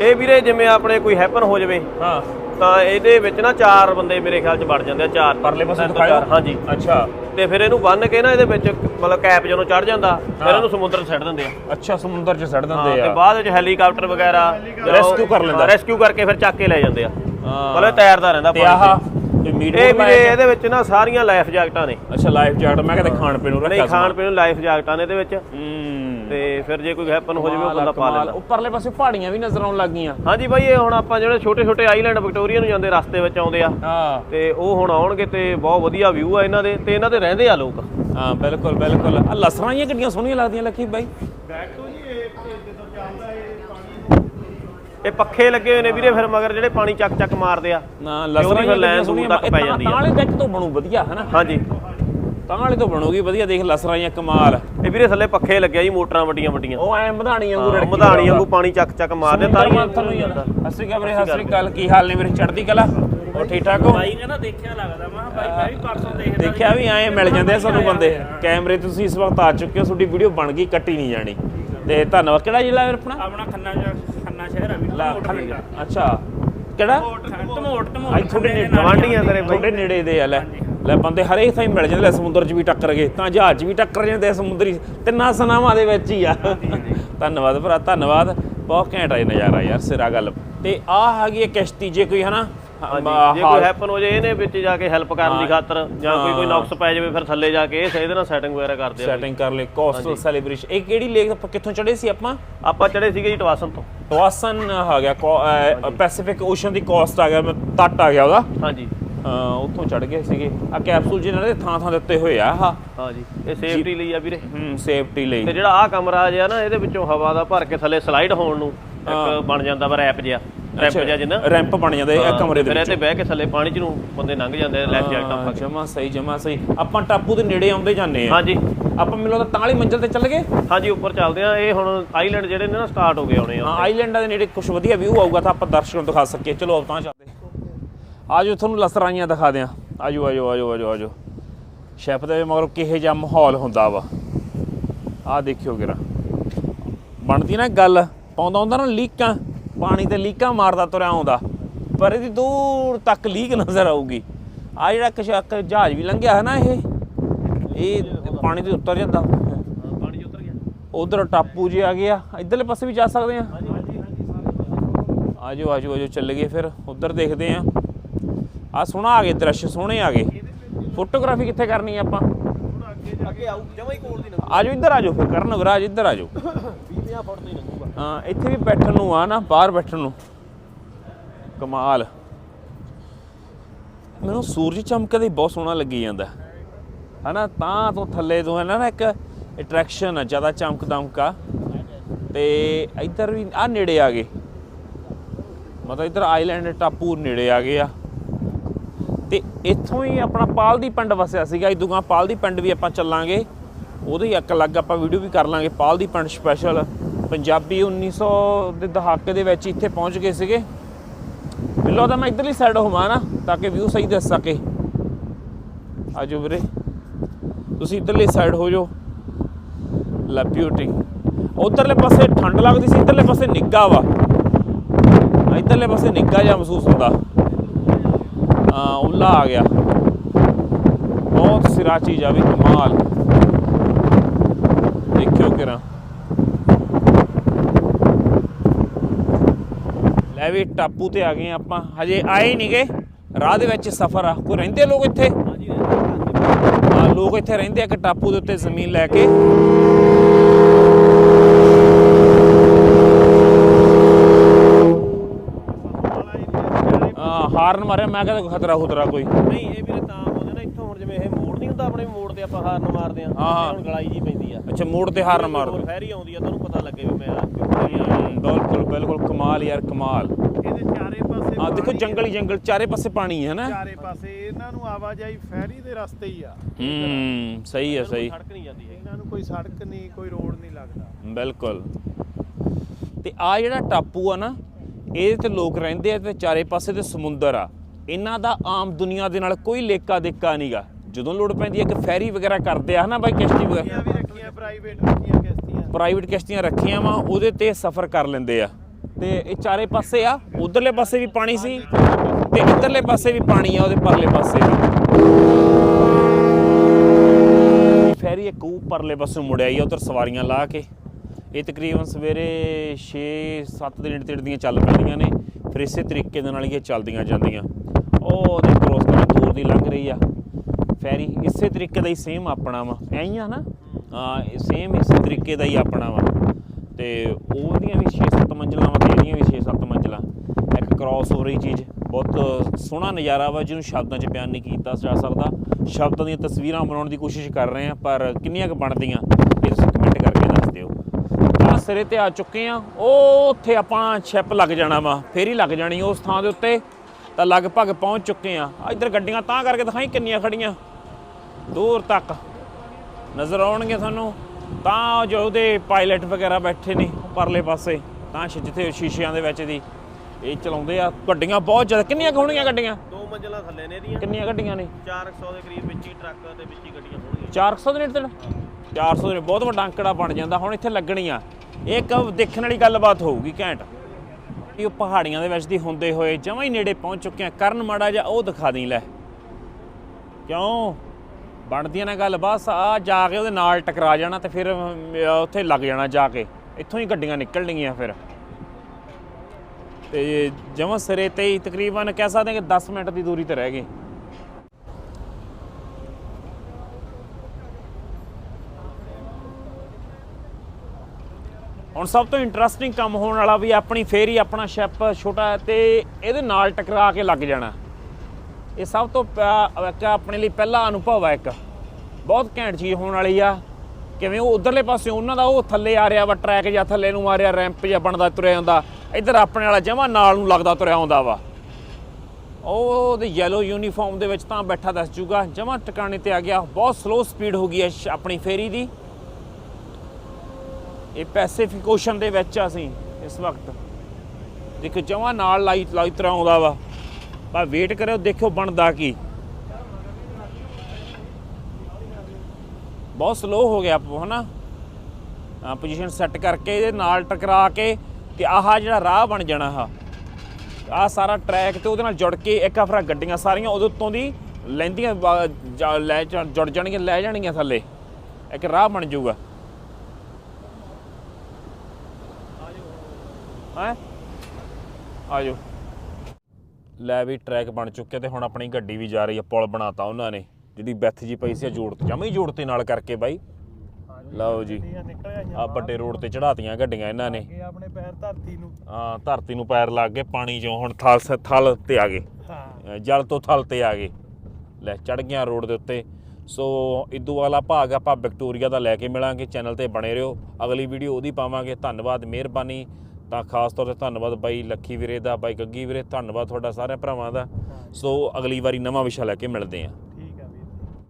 S3: ਇਹ ਵੀਰੇ ਜਿਵੇਂ ਆਪਣੇ ਕੋਈ ਹੈਪਨ ਹੋ ਜਾਵੇ
S1: ਹਾਂ।
S3: ਤਾਂ ਇਹਦੇ ਵਿੱਚ ਨਾ ਚਾਰ ਬੰਦੇ ਮੇਰੇ ਖਿਆਲ 'ਚ ਵੜ ਜਾਂਦੇ ਆ ਚਾਰ।
S1: ਪਰਲੇ ਪਾਸੇ
S3: ਤੋਂ ਚਾਰ, ਹਾਂਜੀ।
S1: ਅੱਛਾ।
S3: ਤੇ ਫਿਰ ਇਹਨੂੰ ਬੰਨ ਕੇ ਨਾ ਇਹਦੇ ਵਿੱਚ ਮਤਲਬ ਕੈਪ ਜਦੋਂ ਚੜ ਜਾਂਦਾ ਫਿਰ ਇਹਨੂੰ ਸਮੁੰਦਰ 'ਚ ਛੱਡ ਦਿੰਦੇ ਆ।
S1: ਅੱਛਾ ਸਮੁੰਦਰ 'ਚ
S3: ਹਾਂ,
S1: ਦਿੰਦੇ
S3: ਤੇ
S1: ਆ।
S3: ਬਾਅਦ ਵਿੱਚ ਹੈਲੀਕਾਪਟਰ ਵਗੈਰਾ
S1: Rescue ਕਰ ਲੈਂਦਾ।
S3: ਰੈਸਕਿਊ ਕਰਕੇ ਫਿਰ ਚੱਕ ਕੇ ਲੈ ਜਾਂਦੇ ਆ। ਮਤਲਬ ਤੈਰਦਾ ਰਹਿੰਦਾ
S1: ਤੇ
S3: ਪਾਣੀ
S1: ਆਹ। ਇਹ ਮੀਟ
S3: ਇਹ ਵੀਰੇ ਇਹਦੇ ਵਿੱਚ ਨਾ ਸਾਰੀਆਂ ਲਾਈਫ ਜੈਕਟਾਂ ਨੇ।
S1: ਅੱਛਾ ਲਾਈਫ ਜੈਕਟ ਮੈਂ ਕਹਿੰਦਾ ਖਾਣ ਪੀਣ ਨੂੰ ਰੱਖਿਆ
S3: ਨਹੀਂ ਖਾਣ ਪੀਣ ਨੂੰ ਲਾਈਫ ਜੈਕਟਾਂ ਨੇ ਇਹਦੇ ਵਿੱਚ।
S1: ਹੂੰ।
S3: ਤੇ ਫਿਰ ਜੇ ਕੋਈ ਹੈਪਨ ਹੋ ਜਾਵੇ ਉਹ ਬੰਦਾ ਪਾ ਲੈਂਦਾ।
S1: ਉੱਪਰਲੇ ਪਾਸੇ ਪਹਾੜੀਆਂ ਵੀ ਨਜ਼ਰ ਆਉਣ ਲੱਗ ਗਈਆਂ।
S3: ਹਾਂਜੀ ਬਾਈ ਇਹ ਹੁਣ ਆਪਾਂ ਜਿਹੜੇ ਛੋਟੇ ਛੋਟੇ ਆਈਲੈਂਡ ਵਿਕਟੋਰੀਆ ਨੂੰ ਜਾਂਦੇ ਰਸਤੇ ਵਿੱਚ ਆਉਂਦੇ ਆ।
S1: ਹਾਂ।
S3: ਤੇ ਉਹ ਹੁਣ ਆਉਣਗੇ ਤੇ ਬਹੁਤ ਵਧੀਆ ਵਿਊ ਆ ਇਹਨਾਂ ਦੇ ਤੇ ਇਹਨਾਂ ਤੇ ਰਹਿੰਦੇ ਆ ਲੋਕ।
S1: ਹਾਂ ਬਿਲਕੁਲ ਬਿਲਕੁਲ। ਆ ਲਸਰਾਈਆਂ ਕਿੱਡੀਆਂ ਸੋਹਣੀਆਂ ਲੱਗਦੀਆਂ ਲੱਖੀ ਬਾਈ।
S2: ਬੈਕ ਤੋਂ ਜੀ ਇਹ ਇਹ ਜਦੋਂ ਚੱਲਦਾ ਇਹ ਪਾਣੀ
S3: ਇਹ ਪੱਖੇ ਲੱਗੇ ਹੋਏ ਨੇ ਵੀਰੇ ਫਿਰ ਮਗਰ ਜਿਹੜੇ ਪਾਣੀ ਚੱਕ ਚੱਕ ਮਾਰਦੇ ਆ।
S1: ਨਾ ਕਿੱਡੀਆਂ
S3: ਦੂਰ
S1: ਸੋਹਣੀਆਂ
S3: ਤੱਕ ਪੈ ਜਾਂਦੀ ਆ।
S1: ਤਾਂ ਵਾਲੇ ਡੈਕ ਤੋਂ ਬਣੂ ਵਧੀਆ ਹਨਾ?
S3: ਹਾਂਜੀ।
S1: ਤਾਂ ਵਾਲੇ ਤੋਂ ਬਣੂਗੀ ਵਧੀਆ ਦੇਖ ਲਸਰਾਈਆਂ ਕਮਾਲ।
S3: ਇਹ ਵੀਰੇ ਥੱਲੇ ਪੱਖੇ ਲੱਗਿਆ ਜੀ ਮੋਟਰਾਂ ਵੱਡੀਆਂ ਵੱਡੀਆਂ।
S1: ਉਹ ਐ ਮਧਾਣੀ ਵਾਂਗੂ ਰੜਕੀ
S3: ਮਧਾਣੀ ਵਾਂਗੂ ਪਾਣੀ ਚੱਕ ਚੱਕ ਮਾਰਦੇ
S1: ਤਾਂ
S3: ਤਾਂ
S1: ਮੰਥਨ ਨੂੰ ਜਾਂਦਾ ਅਸਰੀ ਕਾ ਵੀਰੇ ਸਸਰੀ ਕਾਲ ਕੀ ਹਾਲ ਨੇ ਵੀਰੇ? ਚੜਦੀ ਕਲਾ? ਉਹ ਠੀਕ ਠਾਕ ਹੋ?
S4: ਬਾਈ ਕਹਿੰਦਾ ਦੇਖਿਆ ਲੱਗਦਾ ਮੈਂ ਬਾਈ ਮੈਂ ਵੀ ਪਰਸੋਂ ਦੇਖਦਾ
S1: ਦੇਖਿਆ ਵੀ ਐਂ ਮਿਲ ਜਾਂਦੇ ਆ ਸਾਨੂੰ ਬੰਦੇ। ਕੈਮਰੇ ਤੁਸੀਂ ਇਸ ਵਕਤ ਆ ਚੁੱਕੇ ਹੋ ਤੁਹਾਡੀ ਵੀਡੀਓ ਬਣ ਗਈ ਕੱਟੀ ਨਹੀਂ ਜਾਣੀ। ਤੇ ਧੰਨਵਾਦ। ਕਿਹੜਾ ਜ਼ਿਲ੍ਹਾ ਵੀਰ ਆਪਣਾ?
S4: ਆਪਣਾ ਖੰਨਾ ਚ- ਖੰਨਾ ਸ਼ਹਿਰ ਆ ਵੀ
S1: ਲਾ,
S4: ਢਮੋਟ ਨੇੜੇ।
S1: ਅੱਛਾ। ਕਿਹੜਾ?
S4: ਢਮੋਟ ਢਮੋਟ
S1: ਅੱਜ ਤੁਹਾਡੇ ਨੇੜੇ
S3: ਗਵਾਂਢੀਆਂ ਤੇਰੇ ਬਾਈ।
S1: ਤੁਹਾਡੇ ਨੇੜੇ ਦੇ ਆ ਲੈ। ਲੈ ਬੰਦੇ ਹਰੇਕ ਥਾਂ ਮਿਲ ਜਾਂਦੇ ਲੈ ਸਮੁੰਦਰ 'ਚ ਵੀ ਟੱਕਰ ਗਏ ਤਾਂ ਜਹਾਜ਼ 'ਚ ਵੀ ਟੱਕਰ ਜਾਂਦੇ ਸਮੁੰਦਰੀ। ਤਿੰਨਾਂ ਸਨਾਵਾਂ ਦੇ ਵਿੱਚ ਹੀ ਆ। ਧੰਨਵਾਦ ਭਰਾ ਧੰਨਵਾਦ। ਬਹੁਤ ਘੈਂਟ ਆ ਇਹ ਨਜ਼ਾਰਾ ਯਾਰ ਸਿਰਾ ਗੱਲ। ਤੇ ਆ ਹੈਗੀ ਕਿਸ਼ਤੀ ਜੇ ਕੋਈ ਹਨਾ
S3: ਜੇ ਕੋਈ ਹੈਪਨ ਹੋ ਜਾਏ ਇਹਨੇ ਵਿੱਚ ਜਾ ਕੇ ਹੈਲਪ ਕਰਨ ਦੀ ਖਾਤਰ ਜਾਂ ਕੋਈ ਕੋਈ ਨੁਕਸ ਪੈ ਜਾਵੇ ਫਿਰ ਥੱਲੇ ਜਾ ਕੇ ਇਹ ਇਹਦੇ ਨਾਲ ਸੈਟਿੰਗ ਵਗੈਰਾ ਕਰਦੇ ਆ
S1: ਸੈਟਿੰਗ ਕਰ ਲਈ ਕੋਸਟਲ ਸੈਲੀਬ੍ਰੇਸ਼ਨ ਇਹ ਕਿਹੜੀ ਲੇਕ ਆਪਾਂ ਕਿੱਥੋਂ ਚੜੇ ਸੀ ਆਪਾਂ?
S3: ਆਪਾਂ ਚੜੇ ਸੀਗੇ ਜੀ ਟਵਾਸਨ ਤੋਂ।
S1: ਟਵਾਸਨ ਆ ਗਿਆ ਪੈਸੀਫਿਕ ਓਸ਼ਨ ਦੀ ਕੋਸਟ ਆ ਗਿਆ ਤੱਟ ਆ ਗਿਆ ਉਹਦਾ।
S3: ਹਾਂਜੀ।
S1: ਉੱਥੋਂ ਚੜ ਗਏ ਸੀਗੇ। ਆ ਕੈਪਸੂਲ ਜਿਹਨਾਂ ਦੇ ਥਾਂ ਥਾਂ ਦਿੱਤੇ ਹੋਏ ਆ ਆਹ।
S3: ਹਾਂਜੀ। ਇਹ ਸੇਫਟੀ ਲਈ ਆ ਵੀਰੇ।
S1: ਹੂੰ ਸੇਫਟੀ ਲਈ।
S3: ਤੇ ਜਿਹੜਾ ਆਹ ਕਮਰਾ ਜਿਆ ਨਾ ਇਹਦੇ ਵਿੱਚੋਂ ਹਵਾ ਦਾ ਭਰ ਕੇ ਥੱਲੇ ਸਲਾਈਡ ਹੋਣ ਨੂੰ ਇੱਕ ਬਣ ਜਾਂਦਾ ਵਾ ਰੈਪ ਜਿਆ ਰੈਪ ਜਿਆ ਜਿੰਨਾ?
S1: ਰੈਂਪ ਬਣ ਜਾਂਦਾ ਇਹ ਕਮਰੇ ਦੇ ਵਿੱਚ।
S3: ਤੇ ਬਹਿ ਕੇ ਥੱਲੇ ਪਾਣੀ ਚ ਨੂੰ ਬੰਦੇ ਲੰਘ ਜਾਂਦੇ ਆ ਲਾਈਫ ਜੈਕਟਾਂ ਪਾ ਕੇ
S1: ਜਮਾ ਸਹੀ ਜਮਾ ਸਹੀ। ਆਪਾਂ ਟਾਪੂ ਦੇ ਨੇੜੇ ਆਉਂਦੇ ਜਾਂਦੇ ਆ।
S3: ਹਾਂਜੀ।
S1: ਆਪਾਂ ਮੈਨੂੰ ਲੱਗਦਾ ਤਾਂ ਵਾਲੀ ਮੰਜ਼ਲ ਤੇ ਚੱਲ ਗਏ।
S3: ਹਾਂਜੀ ਉੱਪਰ ਚੱਲਦੇ ਆ। ਇਹ ਹੁਣ ਆਈਲੈਂਡ ਜਿਹੜੇ ਨੇ ਨਾ ਸਟਾਰਟ ਹੋ ਗਏ ਆਉਣੇ ਆ।
S1: ਹਾਂ ਆਈਲੈਂਡਾਂ ਦੇ ਨੇੜੇ ਕੁਝ ਵਧੀਆ ਵਿਊ ਆਊਗਾ ਤਾਂ ਆਪਾਂ ਦਰਸ਼ਕਾਂ ਨੂੰ ਦਿਖਾ ਸਕੀਏ। ਚਲੋ ਆਪ ਚੱਲਦੇ। ਆਜੋ ਤੁਹਾਨੂੰ ਲਸਰਾਈਆਂ ਦਿਖਾ ਦਿਆਂ। ਆਜੋ ਆਜੋ ਆਜੋ ਆਜੋ ਆਜੋ। ਸ਼ੈਫ ਦੇ ਮਗਰ ਕਿਹੋ ਜਿਹਾ ਮਾਹੌਲ ਹੁੰਦਾ ਵਾ। ਆਹ ਦੇਖਿਓ ਕਿਰਾ ਬਣਦੀ ਨਾ ਗੱਲ। ਪਾਉਂਦਾ ਹੁੰਦਾ ਨਾ ਲੀਕਾਂ। ਪਾਣੀ ਤੇ ਲੀਕਾਂ ਮਾਰਦਾ ਤੁਰਿਆ ਆਉਂਦਾ ਪਰ ਇਹਦੀ ਦੂਰ ਤੱਕ ਲੀਕ ਨਜ਼ਰ ਆਊਗੀ। ਆ ਜਿਹੜਾ ਕਸ਼ਾਕ ਜਹਾਜ਼ ਵੀ ਲੰਘਿਆ ਹੈ ਨਾ ਇਹ ਇਹ ਪਾਣੀ ਦੇ ਉੱਤਰ ਜਾਂਦਾ।
S3: ਪਾਣੀ ਚ ਉਤਰ ਗਿਆ
S1: ਉਧਰ ਟਾਪੂ ਜੀ ਆ ਗਿਆ ਇਧਰਲੇ ਪਾਸੇ ਵੀ ਜਾ ਸਕਦੇ ਆ ਆਜੋ ਆਜੋ ਆਜੋ ਚੱਲ ਗਏ ਫਿਰ ਉਧਰ ਦੇਖਦੇ ਆ ਆ ਸੋਹਣਾ ਆ ਗਏ ਦ੍ਰਿਸ਼ ਸੋਹਣੇ ਆ ਗਏ। ਫੋਟੋਗ੍ਰਾਫੀ ਕਿੱਥੇ ਕਰਨੀ ਆ ਆਪਾਂ?
S3: ਅੱਗੇ ਆਊ ਜਮਾ ਹੀ ਕੋਲ ਦੀ ਨਾ
S1: ਆਜੋ ਇੱਧਰ ਆਜੋ ਫਿਰ ਕਰਨ ਵਿਰਾਜ ਇੱਧਰ ਆਜੋ।
S3: 20 ਫੁੱਟ ਤੋਂ ਹੀ
S1: ਹਾਂ, ਇੱਥੇ ਵੀ ਬੈਠਣ ਨੂੰ ਆ ਨਾ, ਬਾਹਰ ਬੈਠਣ ਨੂੰ। ਕਮਾਲ। ਮੈਨੂੰ ਸੂਰਜ ਚਮਕਦਾ ਹੀ ਬਹੁਤ ਸੋਹਣਾ ਲੱਗੀ ਜਾਂਦਾ। ਹਨਾ, ਤਾਂ ਤੋਂ ਥੱਲੇ ਤੋਂ ਹੈ ਨਾ ਇੱਕ ਅਟਰੈਕਸ਼ਨ ਆ, ਜ਼ਿਆਦਾ ਚਮਕ ਦਮਕਾ ਤੇ ਇੱਧਰ ਵੀ ਆ ਨੇੜੇ ਆ ਗਏ। ਮਤਲਬ ਇੱਧਰ ਆਈਲੈਂਡ ਟਾਪੂ ਨੇੜੇ ਆ ਗਏ ਆ। ਤੇ ਇੱਥੋਂ ਹੀ ਆਪਣਾ ਪਾਲਦੀ ਪਿੰਡ ਵਸਿਆ ਸੀਗਾ ਇਦੂਗਾ ਪਾਲਦੀ ਪਿੰਡ ਵੀ ਆਪਾਂ ਚੱਲਾਂਗੇ। ਉਹਦੇ ਹੀ ਇੱਕ ਅਲੱਗ ਆਪਾਂ ਵੀਡੀਓ ਵੀ ਕਰ ਲਾਂਗੇ। ਪਾਲਦੀ ਪਿੰਡ ਸਪੈਸ਼ਲ ਪੰਜਾਬੀ 1900 ਦੇ ਦਹਾਕੇ ਦੇ ਵਿੱਚ ਇੱਥੇ ਪਹੁੰਚ ਗਏ ਸੀਗੇ। ਬਿੱਲੋ ਤਾਂ ਮੈਂ ਇੱਧਰਲੀ ਸਾਈਡ ਹੋਵਾਂ ਨਾ, ਤਾਂ ਕਿ ਵਿਊ ਸਹੀ ਦਿਸ ਸਕੇ। ਆਜੋ ਵੀਰੇ। ਤੁਸੀਂ ਇੱਧਰਲੀ ਸਾਈਡ ਹੋ ਜਾਓ। ਲਾ ਬਿਊਟੀ ਉਧਰਲੇ ਪਾਸੇ ਠੰਡ ਲੱਗਦੀ ਸੀ, ਇੱਧਰਲੇ ਪਾਸੇ ਨਿੱਗਾ ਵਾ। ਇੱਧਰਲੇ ਪਾਸੇ ਨਿੱਗਾ ਜਿਹਾ ਮਹਿਸੂਸ ਹੁੰਦਾ। ਹਾਂ, ਉੱਲਾ ਆ ਗਿਆ। ਬਹੁਤ ਸਿਰਾ ਚੀਜ਼ ਆ ਵੀ, ਕਮਾਲ। ਦੇਖਿਓ ਕਿਰਾ। ਲੈ ਵੀ ਟਾਪੂ ਤੇ ਆ ਗਏ ਆਪਾਂ। ਹਜੇ ਆਏ ਨਹੀਂ ਗਏ ਰਾਹ ਦੇ ਵਿੱਚ ਸਫ਼ਰ ਆ। ਕੋਈ ਰਹਿੰਦੇ ਲੋਕ ਇੱਥੇ? ਹਾਂ ਲੋਕ ਇੱਥੇ ਰਹਿੰਦੇ ਆ ਕਿ ਟਾਪੂ ਦੇ ਉੱਤੇ ਜ਼ਮੀਨ ਲੈ ਕੇ। ਹਾਰਨ ਮਾਰਿਆ। ਮੈਂ ਕਹਿੰਦਾ ਕੋਈ ਖਤਰਾ ਖੁਤਰਾ ਕੋਈ।
S3: ਨਹੀਂ ਇਹ ਵੀਰੇ ਤਾਂ ਆਉਂਦੇ ਨਾ ਇੱਥੋਂ ਹੁਣ ਜਿਵੇਂ ਇਹ ਮੋੜ ਨਹੀਂ ਹੁੰਦਾ ਆਪਣੇ ਮੋੜ ਤੇ ਆਪਾਂ ਹਾਰਨ ਮਾਰਦੇ ਆ। ਹੁਣ ਗਲਾਈ ਜੀ
S1: ਅੱਛਾ ਮੋੜ ਤੇ ਹਾਰਨ ਮਾਰ ਦੋ
S3: ਫੈਰੀ ਆਉਂਦੀ ਆ ਤੁਹਾਨੂੰ ਪਤਾ ਲੱਗੇ ਵੀ ਮੈਂ
S1: ਬਿਲਕੁਲ ਬਿਲਕੁਲ ਕਮਾਲ ਯਾਰ ਕਮਾਲ।
S2: ਇਹਦੇ ਚਾਰੇ ਪਾਸੇ
S1: ਆ ਦੇਖੋ ਜੰਗਲ ਹੀ ਜੰਗਲ ਚਾਰੇ ਪਾਸੇ ਪਾਣੀ ਹੈ ਨਾ।
S2: ਚਾਰੇ ਪਾਸੇ ਇਹਨਾਂ ਨੂੰ ਆਵਾਜਾਈ ਫੈਰੀ ਦੇ ਰਸਤੇ ਹੀ ਆ।
S1: ਹੂੰ ਸਹੀ ਹੈ ਸਹੀ।
S3: ਸੜਕ ਨਹੀਂ ਜਾਂਦੀ
S2: ਇਹਨਾਂ ਨੂੰ ਕੋਈ ਸੜਕ ਨਹੀਂ ਕੋਈ ਰੋਡ ਨਹੀਂ ਲੱਗਦਾ।
S1: ਬਿਲਕੁਲ। ਤੇ ਆ ਜਿਹੜਾ ਟਾਪੂ ਆ ਨਾ ਇਹਦੇ ਤੇ ਲੋਕ ਰਹਿੰਦੇ ਆ ਤੇ ਚਾਰੇ ਪਾਸੇ ਤੇ ਸਮੁੰਦਰ ਆ। ਇਹਨਾਂ ਦਾ ਆਮ ਦੁਨੀਆ ਦੇ ਨਾਲ ਕੋਈ ਲੇਕਾ ਦੇਕਾ ਨਹੀਂਗਾ ਜਦੋਂ ਲੋੜ ਪੈਂਦੀ ਹੈ ਕਿ ਫੈਰੀ ਵਗੈਰਾ ਕਰਦੇ ਆ ਹਨਾ ਬਾਈ ਕਿਸ਼ਤੀ ਵਗੈਰਾ?
S2: ਰੱਖੀਆਂ ਪ੍ਰਾਈਵੇਟ ਰੱਖੀਆਂ ਕਿਸ਼ਤੀਆਂ?
S1: ਪ੍ਰਾਈਵੇਟ ਕਿਸ਼ਤੀਆਂ ਰੱਖੀਆਂ ਵਾ, ਉਹਦੇ ਤੇ ਸਫ਼ਰ ਕਰ ਲੈਂਦੇ ਆ। ਤੇ ਇਹ ਚਾਰੇ ਪਾਸੇ ਆ, ਉਧਰਲੇ ਪਾਸੇ ਵੀ ਪਾਣੀ ਸੀ ਤੇ ਇੱਧਰਲੇ ਪਾਸੇ ਵੀ ਪਾਣੀ ਆ, ਉਹਦੇ ਪਰਲੇ ਪਾਸੇ ਵੀ। ਫੈਰੀ ਇੱਕ ਉਹ ਪਰਲੇ ਪਾਸੇ ਨੂੰ ਮੁੜਿਆ ਹੀ ਆ ਉਧਰ ਸਵਾਰੀਆਂ ਲਾ ਕੇ। ਇਹ ਤਕਰੀਬਨ ਸਵੇਰੇ 6-7 ਦੇ ਨੇੜੇ ਤੇੜੇ ਦੀਆਂ ਚੱਲ ਪੈਂਦੀਆਂ ਨੇ, ਫਿਰ ਇਸੇ ਤਰੀਕੇ ਦੇ ਨਾਲ ਹੀ ਇਹ ਚੱਲਦੀਆਂ ਜਾਂਦੀਆਂ। ਉਹ ਉਹਦੇ ਕ੍ਰੋਸ ਤੋਂ ਦੂਰ ਦੀ ਲੰਘ ਰਹੀ ਆ। ਫੈਰੀ ਇਸੇ ਤਰੀਕੇ ਦਾ ਹੀ ਸੇਮ ਆਪਣਾ ਵਾ। ਐਂ ਹੀ ਆ ਨਾ? ਸੇਮ ਇਸੇ ਤਰੀਕੇ ਦਾ ਹੀ ਆਪਣਾ ਵਾ। ਤੇ ਉਹਦੀਆਂ ਵੀ 6-7 ਮੰਜ਼ਲਾਂ ਵਾ ਤੇ ਇਹਦੀਆਂ ਵੀ 6-7 ਮੰਜ਼ਲਾਂ। ਇੱਕ ਕ੍ਰਾਸ ਹੋ ਰਹੀ ਚੀਜ਼। ਬਹੁਤ ਸੋਹਣਾ ਨਜ਼ਾਰਾ ਵਾ ਜਿਹਨੂੰ ਸ਼ਬਦਾਂ 'ਚ ਬਿਆਨ ਨਹੀਂ ਕੀਤਾ ਜਾ ਸਕਦਾ। ਸ਼ਬਦਾਂ ਦੀਆਂ ਤਸਵੀਰਾਂ ਬਣਾਉਣ ਦੀ ਕੋਸ਼ਿਸ਼ ਕਰ ਰਹੇ ਆ ਪਰ ਕਿੰਨੀਆਂ ਕੁ ਬਣਦੀਆਂ ਇਹ ਤੁਸੀਂ ਕਮੈਂਟ ਕਰਕੇ ਦੱਸ ਦਿਓ। ਆ ਸਿਰੇ ਤੇ ਆ ਚੁੱਕੇ ਆ ਉਹ ਉੱਥੇ ਆਪਾਂ ਛਿਪ ਲੱਗ ਜਾਣਾ ਵਾ, ਫੇਰ ਹੀ ਲੱਗ ਜਾਣੀ ਉਸ ਥਾਂ ਦੇ ਉੱਤੇ। ਤਾਂ ਲਗਭਗ ਪਹੁੰਚ ਚੁੱਕੇ ਆ ਇੱਧਰ ਗੱਡੀਆਂ ਤਾਂ ਕਰਕੇ ਦਿਖਾਈ ਕਿੰਨੀਆਂ ਖੜੀਆਂ ਦੂਰ ਤੱਕ। ਨਜ਼ਰ ਆਉਣਗੇ ਤੁਹਾਨੂੰ। ਤਾਂ ਜੋ ਉਹਦੇ ਪਾਇਲਟ ਵਗੈਰਾ ਬੈਠੇ ਨੇ ਪਰਲੇ ਪਾਸੇ ਤਾਂ ਜਿੱਥੇ ਸ਼ੀਸ਼ਿਆਂ ਦੇ ਵਿੱਚ ਦੀ ਇਹ ਚਲਾਉਂਦੇ ਆ। ਗੱਡੀਆਂ ਬਹੁਤ ਜ਼ਿਆਦਾ ਕਿੰਨੀਆਂ ਹੋਣਗੀਆਂ ਗੱਡੀਆਂ?
S3: ਦੋ ਮੰਜ਼ਲਾਂ ਥੱਲੇ ਨੇ ਇਹਦੀਆਂ।
S1: ਕਿੰਨੀਆਂ ਗੱਡੀਆਂ ਨੇ?
S3: 400 ਦੇ ਕਰੀਬ ਵਿੱਚ ਹੀ ਟਰੱਕ ਤੇ ਵਿੱਚ ਹੀ ਗੱਡੀਆਂ ਹੋਣਗੀਆਂ।
S1: 400 ਦੇ ਨੇੜੇ ਤੇੜੇ 400 ਦੇ ਬਹੁਤ ਵੱਡਾ ਅੰਕੜਾ ਬਣ ਜਾਂਦਾ। ਹੁਣ ਇੱਥੇ ਲੱਗਣੀਆਂ। ਇਹ ਇੱਕ ਦੇਖਣ ਵਾਲੀ ਗੱਲਬਾਤ ਹੋਊਗੀ ਘੈਂਟ। ਇਹ ਉਹ ਪਹਾੜੀਆਂ ਦੇ ਵਿੱਚ ਦੀ ਹੁੰਦੇ ਹੋਏ ਜਮਾਂ ਹੀ ਨੇੜੇ ਪਹੁੰਚ ਚੁੱਕੇ ਆ। ਕਰਨ ਮਾੜਾ ਜਿਹਾ ਉਹ ਦਿਖਾ ਦੇਈ ਲੈ। ਕਿਉਂ? ਬਣਦੀਆਂ ਨਾ ਗੱਲ, ਬਸ ਆ ਜਾ ਕੇ ਉਹਦੇ ਨਾਲ ਟਕਰਾ ਜਾਣਾ ਤੇ ਫਿਰ ਉੱਥੇ ਲੱਗ ਜਾਣਾ ਜਾ ਕੇ। ਇੱਥੋਂ ਹੀ ਗੱਡੀਆਂ ਨਿਕਲਣਗੀਆਂ ਫਿਰ। ਤੇ ਜਮਾਂ ਸਿਰੇ ਤੇ ਹੀ ਤਕਰੀਬਨ ਕਹਿ ਸਕਦੇ ਕਿ 10 ਮਿੰਟ ਦੀ ਦੂਰੀ ਤੇ ਰਹਿ ਗਈ ਹੁਣ ਸਭ ਤੋਂ ਇੰਟਰਸਟਿੰਗ ਕੰਮ ਹੋਣ ਵਾਲਾ ਵੀ ਆਪਣੀ ਫੇਰੀ ਆਪਣਾ ਸ਼ੈਪ ਛੋਟਾ ਹੈ ਤੇ ਇਹਦੇ ਨਾਲ ਟਕਰਾ ਕੇ ਲੱਗ ਜਾਣਾ। ਇਹ ਸਭ ਤੋਂ ਪ- ਇੱਕ ਆਪਣੇ ਲਈ ਪਹਿਲਾ ਅਨੁਭਵ ਆ ਇੱਕ। ਬਹੁਤ ਘੈਂਟ ਚੀਜ਼ ਹੋਣ ਵਾਲੀ ਆ। ਕਿਵੇਂ ਉਹ ਉਧਰਲੇ ਪਾਸੇ ਉਹਨਾਂ ਦਾ ਉਹ ਥੱਲੇ ਆ ਰਿਹਾ ਵਾ ਟਰੈਕ ਜਾਂ ਥੱਲੇ ਨੂੰ ਆ ਰਿਹਾ ਰੈਂਪ ਜਾਂ ਬਣਦਾ, ਤੁਰਿਆ ਜਾਂਦਾ। ਇੱਧਰ ਆਪਣੇ ਵਾਲਾ ਜਮਾ ਨਾਲ ਨੂੰ ਲੱਗਦਾ, ਤੁਰਿਆ ਆਉਂਦਾ ਵਾ। ਉਹ ਉਹਦੇ ਯੈਲੋ ਯੂਨੀਫਾਰਮ ਦੇ ਵਿੱਚ ਤਾਂ ਬੈਠਾ ਦੱਸ ਜੂਗਾ। ਜਮਾ ਟਿਕਾਣੇ ਤੇ ਆ ਗਿਆ। ਬਹੁਤ ਸਲੋ ਸਪੀਡ ਹੋ ਗਈ ਹੈ ਸ਼- ਆਪਣੀ ਫੇਰੀ ਦੀ। ਇਹ ਪੈਸੀਫਿਕ ਓਸ਼ਨ ਦੇ ਵਿੱਚ ਅਸੀਂ ਇਸ ਵਕਤ। ਦੇਖੋ, ਜਮਾ ਨਾਲ ਲਾਈ ਲਾਈ ਤਰ੍ਹਾਂ ਆਉਂਦਾ ਵਾ। ਪਰ ਵੇਟ ਕਰਿਓ, ਦੇਖਿਓ ਬਣਦਾ ਕੀ। ਬਹੁਤ ਸਲੋ ਹੋ ਗਿਆ ਆਪੋ ਹਨਾ? ਪੋਜੀਸ਼ਨ ਸੈੱਟ ਕਰਕੇ ਇਹਦੇ ਨਾਲ ਟਕਰਾ ਕੇ ਤੇ ਆਹ ਜਿਹੜਾ ਰਾਹ ਬਣ ਜਾਣਾ ਆ ਆ ਸਾਰਾ ਟਰੈਕ ਤੇ ਉਹਦੇ ਨਾਲ ਜੁੜ ਕੇ ਇੱਕ ਆਫਰਾ ਗੱਡੀਆਂ ਸਾਰੀਆਂ ਉਹਦੇ ਉੱਤੋਂ ਦੀ ਲੈਂਦੀਆਂ ਵਾ- ਲੈ ਜੁੜ ਜਾਣਗੀਆਂ, ਲੈ ਜਾਣਗੀਆਂ ਥੱਲੇ। ਇੱਕ ਰਾਹ ਬਣ ਜਾਊਗਾ। ਹੈ? ਆਜੋ ਲੈ ਵੀ ਟਰੈਕ ਬਣ ਚੁੱਕਿਆ ਤੇ ਹੁਣ ਆਪਣੀ ਗੱਡੀ ਵੀ ਜਾ ਰਹੀ ਆ ਪੁਲ ਬਣਾਤਾ ਉਹਨਾਂ ਨੇ ਜਿਹੜੀ ਬੈਥ ਜੀ ਪਈ ਸੀ ਜੋੜ ਤੇ ਜਮੇ ਜੋੜ ਨਾਲ ਕਰਕੇ ਬਾਈ। ਲਓ ਜੀ ਆ ਵੱਡੇ ਰੋਡ ਤੇ ਚੜਾਤੀਆਂ ਗੱਡੀਆਂ ਇਹਨਾਂ ਨੇ।
S2: ਆਪਣੇ ਪੈਰ ਧਰਤੀ ਨੂੰ।
S1: ਹਾਂ ਧਰਤੀ ਨੂੰ ਪੈਰ ਲੱਗ ਗਏ ਪਾਣੀ ਚੋਂ ਹੁਣ ਥਲ ਥਲ ਤੇ ਆ ਗਏ।
S2: ਹਾਂ।
S1: ਜਲ ਤੋਂ ਥਲ ਤੇ ਆ ਗਏ। ਲੈ ਚੜ ਗਿਆ ਰੋਡ ਦੇ ਉੱਤੇ। ਸੋ ਇਦੋਂ ਵਾਲਾ ਭਾਗ ਆਪਾਂ ਵਿਕਟੋਰੀਆ ਦਾ ਲੈ ਕੇ ਮਿਲਾਂਗੇ ਚੈਨਲ ਤੇ ਬਣੇ ਰਹੋ। ਅਗਲੀ ਵੀਡੀਓ ਉਹਦੀ ਪਾਵਾਂਗੇ। ਧੰਨਵਾਦ ਮਿਹਰਬਾਨੀ। ਤਾਂ ਖਾਸ ਤੌਰ ਤੇ ਧੰਨਵਾਦ ਬਾਈ ਲੱਖੀ ਵੀਰੇ ਦਾ ਬਾਈ ਗੱਗੀ ਵੀਰੇ ਧੰਨਵਾਦ ਤੁਹਾਡਾ ਸਾਰਿਆਂ ਭਰਾਵਾਂ ਦਾ। ਸੋ ਅਗਲੀ ਵਾਰੀ ਨਵਾਂ ਵਿਸ਼ਾ ਲੈ ਕੇ ਮਿਲਦੇ ਆਂ